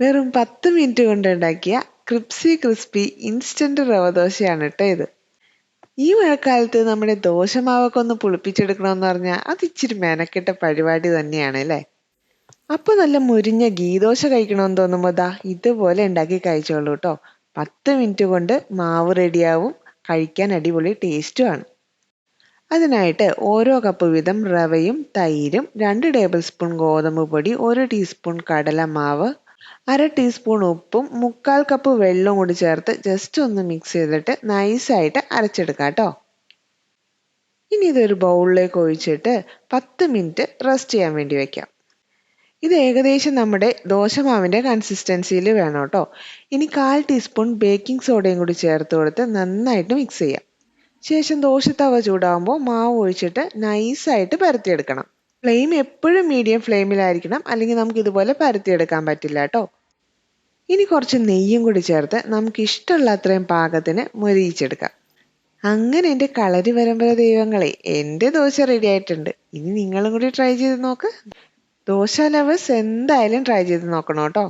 വെറും പത്ത് മിനിറ്റ് കൊണ്ട് ഉണ്ടാക്കിയ ക്രിപ്സി ക്രിസ്പി ഇൻസ്റ്റന്റ് റവ ദോശയാണ് കേട്ടോ ഇത്. ഈ മഴക്കാലത്ത് നമ്മുടെ ദോശമാവൊക്കെ ഒന്ന് പുളിപ്പിച്ചെടുക്കണമെന്ന് പറഞ്ഞാൽ അത് ഇച്ചിരി മെനക്കെട്ട പരിപാടി തന്നെയാണ് അല്ലേ അപ്പൊ നല്ല മുരിഞ്ഞ ഗീദോശ കഴിക്കണമെന്ന് തോന്നുമ്പോൾ ദാ ഇതുപോലെ ഉണ്ടാക്കി കഴിച്ചോളൂ കേട്ടോ പത്ത് മിനിറ്റ് കൊണ്ട് മാവ് റെഡിയാവും കഴിക്കാൻ അടിപൊളി ടേസ്റ്റുമാണ് അതിനായിട്ട് ഓരോ കപ്പ് വീതം റവയും തൈരും രണ്ട് ടേബിൾ സ്പൂൺ ഗോതമ്പ് പൊടി ഒരു ടീസ്പൂൺ കടലമാവ് അര ടീസ്പൂൺ ഉപ്പും മുക്കാൽ കപ്പ് വെള്ളവും കൂടി ചേർത്ത് ജസ്റ്റ് ഒന്ന് മിക്സ് ചെയ്തിട്ട് നൈസായിട്ട് അരച്ചെടുക്കാം കേട്ടോ. ഇനി ഇതൊരു ബൗളിലേക്ക് ഒഴിച്ചിട്ട് പത്ത് മിനിറ്റ് റെസ്റ്റ് ചെയ്യാൻ വേണ്ടി വെക്കാം. ഇത് ഏകദേശം നമ്മുടെ ദോശമാവിന്റെ കൺസിസ്റ്റൻസിയിൽ വേണം കേട്ടോ. ഇനി കാൽ ടീസ്പൂൺ ബേക്കിംഗ് സോഡയും കൂടി ചേർത്ത് കൊടുത്ത് നന്നായിട്ട് മിക്സ് ചെയ്യാം. ശേഷം ദോശ തവ ചൂടാകുമ്പോൾ മാവ് ഒഴിച്ചിട്ട് നൈസായിട്ട് പരത്തിയെടുക്കണം. ഫ്ലെയിം എപ്പോഴും മീഡിയം ഫ്ലെയിമിലായിരിക്കണം അല്ലെങ്കിൽ നമുക്ക് ഇതുപോലെ പരത്തിയെടുക്കാൻ പറ്റില്ല കേട്ടോ. ഇനി കുറച്ച് നെയ്യും കൂടി ചേർത്ത് നമുക്ക് ഇഷ്ടമുള്ള അത്രയും പാകത്തിന് മൊരിയിച്ചെടുക്കാം. അങ്ങനെ എന്റെ കളരി പരമ്പര ദൈവങ്ങളെ എന്റെ ദോശ റെഡി ആയിട്ടുണ്ട്. ഇനി നിങ്ങളും കൂടി ട്രൈ ചെയ്ത് നോക്ക്. ദോശ ലവേഴ്സ് എന്തായാലും ട്രൈ ചെയ്ത് നോക്കണം കേട്ടോ.